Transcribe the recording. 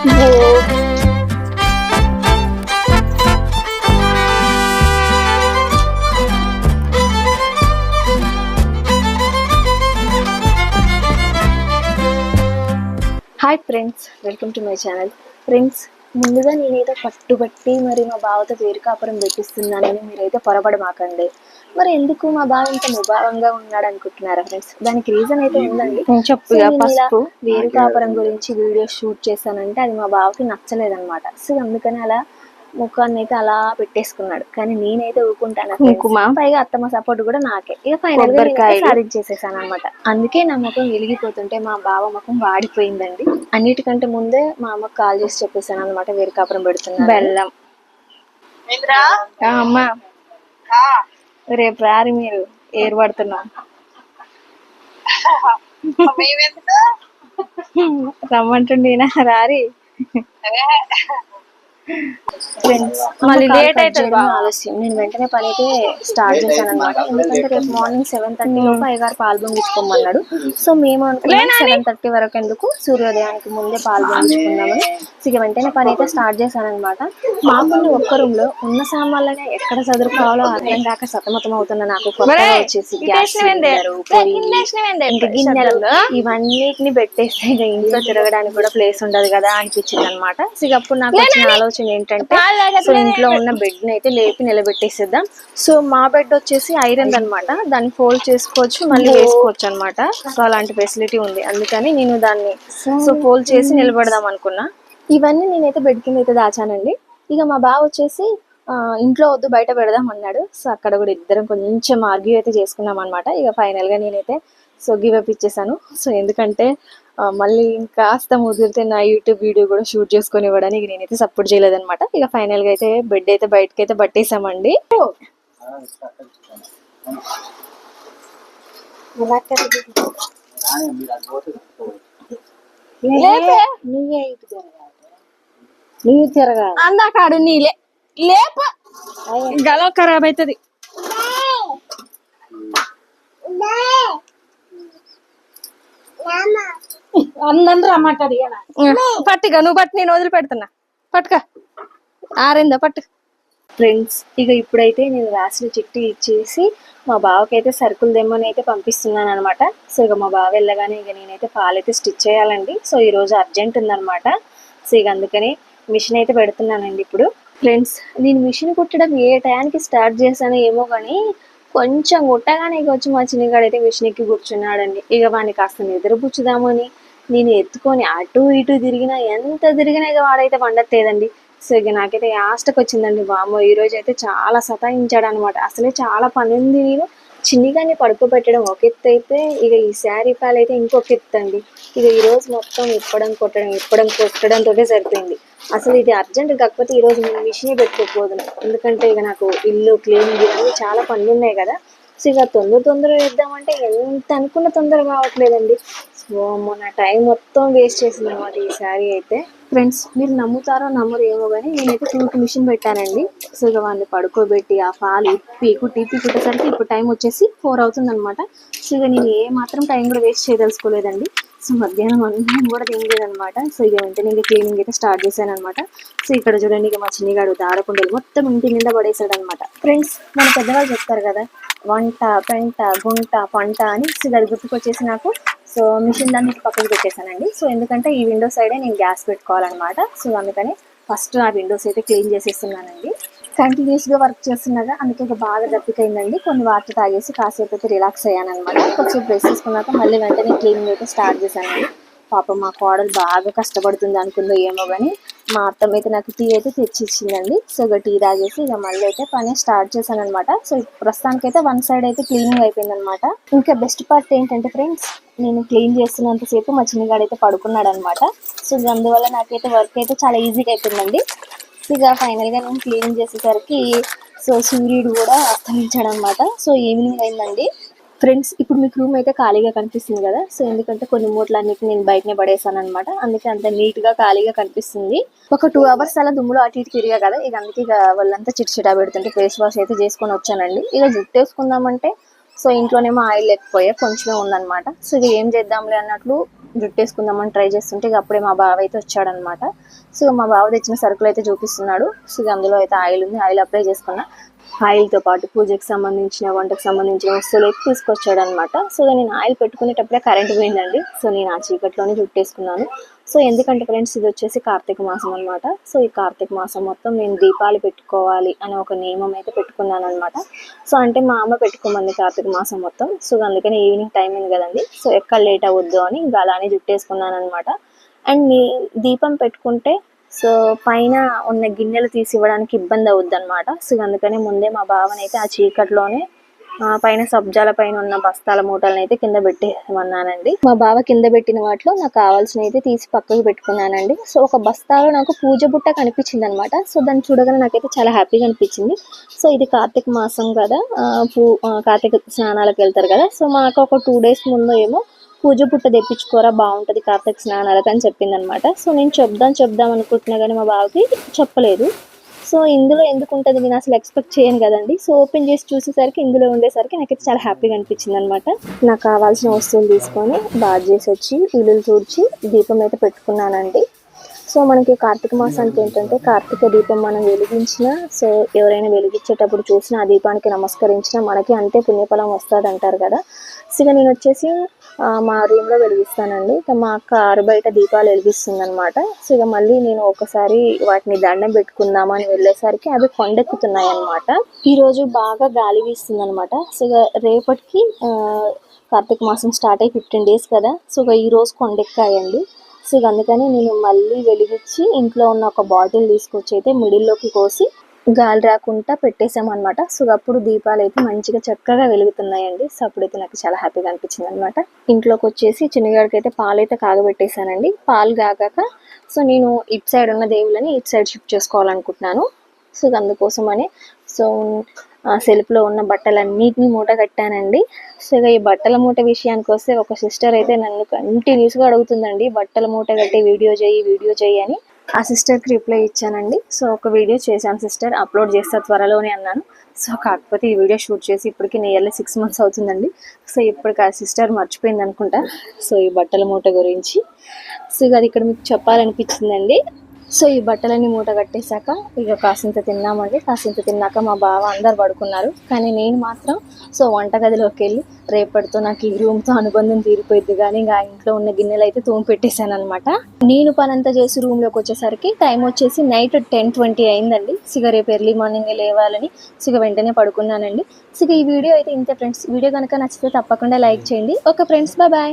Hi friends welcome to my channel. Friends ముందుగా నేనైతే పట్టుబట్టి మరి మా బావతో పేరు కాపురం పెట్టిస్తున్నానని మీరైతే పొరపడమాకండి మరి ఎందుకు మా బావ ఇంత ముభావంగా ఉన్నాడు అనుకుంటున్నారా ఫ్రెండ్స్ దానికి రీజన్ అయితే ఉందండి. చెప్పు వేరు కాపురం గురించి వీడియో షూట్ చేశానంటే అది మా బావకి నచ్చలేదన్నమాట. సో అందుకని అలా ముఖాన్ని అయితే అలా పెట్టేసుకున్నాడు. కానీ నేనైతే ఊరుకుంటాను. పైగా అత్తమ్మ సపోర్ట్ కూడా నాకే. ఇక ఫైనల్ కొబ్బరికాయలు. సాధించేసేసాను అనమాట అందుకే నా ముఖం వెలిగిపోతుంటే మా బావ ముఖం వాడిపోయిందండి. అన్నిటికంటే ముందే మా అమ్మకి కాల్ చేసి చెప్పేసాను అనమాట వేరు కాపురం పెడుతున్నా బెల్లం. ఆ, అమ్మా. రేపు రారి మీరు ఏర్పడుతున్నాం. రమ్మంటుండేనా రారి? మళ్ళీ అవుతుంది బావ. ఆలస్యం. నేను వెంటనే పని అయితే స్టార్ట్ చేశాను అనమాట ఎందుకంటే రేపు మార్నింగ్ సెవెన్ థర్టీ లోపు అయ్యగారు పాలు పొంగించుకోమన్నాడు సో మేము అనుకున్నాం సెవెన్ థర్టీ వరకు ఎందుకు సూర్యోదయానికి ముందే పాలు పొంగించుకుందామని సో ఇక వెంటనే పని అయితే స్టార్ట్ చేశాను అనమాట మాకున్న ఒక్క రూమ్లో ఉన్న సామాన్లనే ఎక్కడ చదువుకోవాలో అర్థం కాక సతమతం అవుతున్న నాకు వచ్చేసి గ్యాస్? ఇంకా గిన్నెలు? ఇవన్నిటిని పెట్టేస్తే ఇక ఇంట్లో తిరగడానికి కూడా ప్లేస్ ఉండదు కదా అనిపించింది అనమాట సో ఇక అప్పుడు నాకు వచ్చిన ఆలోచన ఏంటంటే పాలు తాగట్లేదు సో ఇంట్లో ఉన్న బెడ్ని అయితే లేపి నిలబెట్టేసేద్దాం. సో మా బెడ్ వచ్చేసి ఐరన్ అన్నమాట. దాన్ని ఫోల్డ్ చేసుకోవచ్చు మళ్ళీ వేసుకోవచ్చు అన్నమాట. సో అలాంటి ఫెసిలిటీ ఉంది. అందుకని నేను దాన్ని సో ఫోల్డ్ చేసి నిలబెడదాం అనుకున్నా. ఇవన్నీ నేనైతే బెడ్ కింద అయితే దాచానండి. ఇక మా బావ వచ్చేసి ఆ, ఇంట్లో వద్దు బయట పెడదాం అన్నాడు. సో అక్కడ కూడా ఇద్దరం కొంచెం ఆర్గ్యూ అయితే చేసుకున్నాం అనమాట ఇక ఫైనల్గా నేనైతే సో గివ్ అప్ ఇచ్చేసాను. సో ఎందుకంటే మళ్ళీ ఇంకాస్త ముదిరితే నా యూట్యూబ్ వీడియో కూడా షూట్ చేసుకొని ఇవ్వడానికి నేనైతే సపోర్ట్ చేయలేదన్నమాట. ఇక ఫైనల్గా అయితే బెడ్ అయితే బయటకి అయితే పట్టేసామండి తిరగా అందాకాడు నీలే. లేప. గలం ఖరాబ్ అవుతుంది అందరూ రమ్మంటారు ఇక పట్టుగా నువ్వు పట్టు నేను వదిలిపెడుతున్నా. పట్టుక. ఆరిందా పట్టు ఫ్రెండ్స్ ఇక ఇప్పుడైతే నేను రాసిన చిట్టి ఇచ్చేసి మా బావకైతే సరుకులు దెమ్మని అయితే పంపిస్తున్నాను అనమాట సో ఇక మా బావ వెళ్ళగానే ఇక నేనైతే పాలైతే స్టిచ్ చేయాలండి. సో ఈ రోజు అర్జెంట్ ఉందన్నమాట. సో ఇక అందుకని మిషన్ అయితే పెడుతున్నానండి ఇప్పుడు. ఫ్రెండ్స్ నేను మిషన్ కుట్టడం ఏ టయానికి స్టార్ట్ చేశానో ఏమో కానీ కొంచెం కుట్టగానే ఇక వచ్చి మా చిన్నగాడైతే మిషన్ ఎక్కి కూర్చున్నాడండి. ఇక వాడిని కాస్త నిద్రపుచ్చుదామని నేను ఎత్తుకొని అటు ఇటు తిరిగినా ఎంత తిరిగినా ఇక వాడైతే పండట్లేదండి. సో ఇక నాకైతే యాస్టకు వచ్చిందండి వామో ఈరోజు అయితే చాలా సతాయించాడు అనమాట అసలే చాలా పని ఉంది నేను. చిన్నిగానే పడుకోబెట్టడం ఒక ఎత్తు అయితే ఇక ఈ శారీ ఫాల్ అయితే ఇంకొక ఎత్తు అండి ఇక ఈరోజు మొత్తం ఇప్పడం కొట్టడం ఇప్పడం కొట్టడంతో సరిపోయింది. అసలు ఇది అర్జెంట్ కాకపోతే ఈ రోజు నేను మిషనే పెట్టుకోకపోదును. ఎందుకంటే ఇక నాకు ఇల్లు క్లీనింగ్ ఇవన్నీ చాలా పనులు ఉన్నాయి కదా. సో ఇక తొందర తొందర వేద్దామంటే ఎంత అనుకున్న తొందర కావట్లేదండి. సో మొన్న టైం మొత్తం వేస్ట్ చేసింది అనమాట ఈ శారీ అయితే. ఫ్రెండ్స్ మీరు నమ్ముతారో నమ్మరు ఏమో కానీ నేనైతే టూకి మిషన్ పెట్టానండి. సో ఇక వాడిని పడుకోబెట్టి ఆ పాలు ఇప్పి కుట్టి ఇప్పి కుట్టేసరికి ఇప్పుడు టైం వచ్చేసి ఫోర్ అవుతుంది అనమాట సో ఇక నేను ఏ మాత్రం టైం కూడా వేస్ట్ చేయదలుచుకోలేదండి. సో మధ్యాహ్నం అన్నం కూడా తినలేదన్నమాట. సో ఇక వెంటనే ఇంకా క్లీనింగ్ అయితే స్టార్ట్ చేశాను అనమాట సో ఇక్కడ చూడండి ఇక మా చిన్నగాడు దారకుండలు మొత్తం ఇంటి నిండా పడేసాడు అనమాట ఫ్రెండ్స్ మన పెద్దవాళ్ళు చెప్తారు కదా వంట పెంట గుంట పంట అని సో అది గుర్తుకొచ్చేసి నాకు సో మిషన్ దాన్ని పక్కకు పెట్టేశానండి. సో ఎందుకంటే ఈ విండో సైడే నేను గ్యాస్ పెట్టుకోవాలన్నమాట. సో అందుకని ఫస్ట్ ఆ విండోస్ అయితే క్లీన్ చేసేస్తున్నానండి. కంటిన్యూస్గా వర్క్ చేస్తున్నాగా అందుకే ఇక బాగా దప్పికైందండి కొన్ని వాటర్ తాగేసి కాసేపు అయితే రిలాక్స్ అయ్యాను అనమాట కొంచెం బ్రష్ చేసుకున్నాక మళ్ళీ వెంటనే క్లీనింగ్ అయితే స్టార్ట్ చేశానండి. పాపం మా కోడలు బాగా కష్టపడుతుంది అనుకుందో ఏమో కానీ మా అత్తమ్మ అయితే నాకు టీ అయితే తెచ్చి ఇచ్చిందండి సో ఇక టీ తాగేసి ఇక మళ్ళీ అయితే పని స్టార్ట్ చేశాను అనమాట సో ప్రస్తుతానికి అయితే వన్ సైడ్ అయితే క్లీనింగ్ అయిపోయింది అనమాట ఇంకా బెస్ట్ పార్ట్ ఏంటంటే ఫ్రెండ్స్ నేను క్లీన్ చేస్తున్నంతసేపు మా చిన్నగాడు అయితే పడుకున్నాడు అనమాట సో అందువల్ల నాకైతే వర్క్ అయితే చాలా ఈజీగా అయిపోయిందండి. ఇక ఫైనల్గా నేను క్లీన్ చేసేసరికి సో సూర్యుడు కూడా అస్తమించాడు అనమాట సో ఈవినింగ్ అయిందండి. ఫ్రెండ్స్ ఇప్పుడు మీకు రూమ్ అయితే ఖాళీగా కనిపిస్తుంది కదా. సో ఎందుకంటే కొన్ని మూటలన్నిటి నేను బయటనే పడేసాను అనమాట అందుకే అంత నీట్గా ఖాళీగా కనిపిస్తుంది. ఒక టూ అవర్స్ అలా దుమ్ములు అటు ఇటు తిరిగా కదా. ఇక అందుకే ఇక వాళ్ళంతా చిట్చిటా పెడుతుంటే ఫేస్ వాష్ అయితే చేసుకొని వచ్చానండి. ఇక జుట్టు వేసుకుందామంటే సో ఇంట్లోనేమో ఆయిల్ లేకపోయా కొంచెమే ఉందన్నమాట సో ఇది ఏం చేద్దాంలే అన్నట్లు జుట్టేసుకుందామని ట్రై చేస్తుంటే ఇక అప్పుడే మా బావ అయితే వచ్చాడనమాట. సో మా బావ తెచ్చిన సరుకులు అయితే చూపిస్తున్నాడు. సో అందులో అయితే ఆయిల్ ఉంది. ఆయిల్ అప్లై చేసుకున్నా. ఆయిల్తో పాటు పూజకి సంబంధించిన వంటకు సంబంధించిన వస్తువులు అయితే తీసుకొచ్చాడు అనమాట సో నేను ఆయిల్ పెట్టుకునేటప్పుడే కరెంట్ పోయిందండి. సో నేను ఆ చీకట్లోనే జుట్టేసుకున్నాను. సో ఎందుకంటే ఫ్రెండ్స్ ఇది వచ్చేసి కార్తీక మాసం అనమాట. సో ఈ కార్తీక మాసం మొత్తం నేను దీపాలు పెట్టుకోవాలి అనే ఒక నియమం అయితే పెట్టుకున్నాను అనమాట సో అంటే మా అమ్మ పెట్టుకోమంది కార్తీక మాసం మొత్తం. సో అందుకని ఈవినింగ్ టైం ఉంది కదండి. సో ఎక్కడ లేట్ అవ్వద్దు అని ఇంకా అలానే జుట్టేసుకున్నాను అనమాట అండ్ మీ దీపం పెట్టుకుంటే సో పైన ఉన్న గిన్నెలు తీసి ఇవ్వడానికి ఇబ్బంది అవుద్ది అనమాట సో అందుకని ముందే మా బావనైతే ఆ చీకట్లోనే పైన సబ్జాల పైన ఉన్న బస్తాల మూటలను అయితే కింద పెట్టేమన్నానండి మా బావ కింద పెట్టిన వాటిలో నాకు కావాల్సిన అయితే తీసి పక్కకు పెట్టుకున్నానండి. సో ఒక బస్తాలో నాకు పూజ బుట్ట కనిపించింది అనమాట సో దాన్ని చూడగానే నాకైతే చాలా హ్యాపీగా అనిపించింది. సో ఇది కార్తీక మాసం కదా పూ కార్తీక స్నానాలకు వెళ్తారు కదా. సో మాకు ఒక టూ డేస్ ముందు ఏమో పూజ పుట్ట తెప్పించుకోరా బాగుంటుంది కార్తీక స్నానాలకు అని చెప్పింది అనమాట సో నేను చెప్దాం చెప్దాం అనుకుంటున్నా కానీ మా బావకి చెప్పలేదు. సో ఇందులో ఎందుకు ఉంటుంది నేను అసలు ఎక్స్పెక్ట్ చేయను కదండి. సో ఓపెన్ చేసి చూసేసరికి ఇందులో ఉండేసరికి నాకైతే చాలా హ్యాపీగా అనిపించింది అనమాట నాకు కావాల్సిన వస్తువులు తీసుకొని బాగా చేసి వచ్చి ఇల్లులు తూడ్చి దీపం అయితే పెట్టుకున్నానండి. సో మనకి కార్తీక మాసానికి ఏంటంటే కార్తీక దీపం మనం వెలిగించిన సో ఎవరైనా వెలిగించేటప్పుడు చూసినా ఆ దీపానికి నమస్కరించినా మనకి అంతే పుణ్యఫలం వస్తుంది అంటారు కదా. సో నేను వచ్చేసి మా రూమ్లో వెలిగిస్తానండి. ఇక మా అక్క ఆరు బయట దీపాలు వెలిగిస్తుంది అనమాట సో ఇక మళ్ళీ నేను ఒకసారి వాటిని దండం పెట్టుకుందామని వెళ్ళేసరికి అవి కొండెక్కుతున్నాయి అనమాట ఈరోజు బాగా గాలి వీస్తుంది అనమాట సో ఇక రేపటికి కార్తీక మాసం స్టార్ట్ అయ్యి ఫిఫ్టీన్ డేస్ కదా. సో ఇక ఈ రోజు కొండెక్కాయండి. సో ఇక అందుకని నేను మళ్ళీ వెలిగించి ఇంట్లో ఉన్న ఒక బాటిల్ తీసుకొచ్చి అయితే మిడిల్లోకి కోసి గాలి రాకుండా పెట్టేసామన్నమాట సో అప్పుడు దీపాలు అయితే మంచిగా చక్కగా వెలుగుతున్నాయండి. సో అప్పుడైతే నాకు చాలా హ్యాపీగా అనిపించింది అనమాట ఇంట్లోకి వచ్చేసి చిన్నగాడికి అయితే పాలు అయితే కాగబెట్టేశానండి. పాలు కాగాక సో నేను ఇటు సైడ్ ఉన్న దేవుళ్ళని ఇటు సైడ్ షిఫ్ట్ చేసుకోవాలనుకుంటున్నాను. సో అందుకోసం అందుకోసమని సో ఆ సెల్ఫ్లో ఉన్న బట్టలన్నిటిని మూట కట్టానండి. సో ఇక ఈ బట్టల మూట విషయానికి వస్తే ఒక సిస్టర్ అయితే నన్ను కంటిన్యూస్గా అడుగుతుందండి బట్టల మూట కట్టి వీడియో చేయి వీడియో చేయి అని. ఆ సిస్టర్కి రిప్లై ఇచ్చానండి. సో ఒక వీడియో చేశాను సిస్టర్. అప్లోడ్ చేస్తా త్వరలోనే అన్నాను. సో కాకపోతే ఈ వీడియో షూట్ చేసి ఇప్పటికి నియర్లీ సిక్స్ మంత్స్ అవుతుందండి. సో ఇప్పటికి ఆ సిస్టర్ మర్చిపోయింది అనుకుంటా సో ఈ బట్టల మూట గురించి. సో అది ఇక్కడ మీకు చెప్పాలనిపించిందండి. సో ఈ బట్టలన్నీ మూట కట్టేశాక ఇక కాసింత తిన్నామండి. కాసింత తిన్నాక మా బావ అందరు పడుకున్నారు. కానీ నేను మాత్రం సో వంటగదిలోకి వెళ్ళి రేపటితో నాకు ఈ రూమ్తో అనుబంధం తీరిపోయింది కానీ ఇంకా ఇంట్లో ఉన్న గిన్నెలు అయితే తోమి పెట్టేశాను అనమాట నేను పనంతా చేసి రూమ్లోకి వచ్చేసరికి టైం వచ్చేసి నైట్ టెన్ ట్వంటీ అయిందండి. సిగ రేపు ఎర్లీ మార్నింగ్ లేవాలని సిగ వెంటనే పడుకున్నానండి. సిగ ఈ వీడియో అయితే ఇంతే ఫ్రెండ్స్. వీడియో కనుక నచ్చితే తప్పకుండా లైక్ చేయండి. Okay friends bye bye.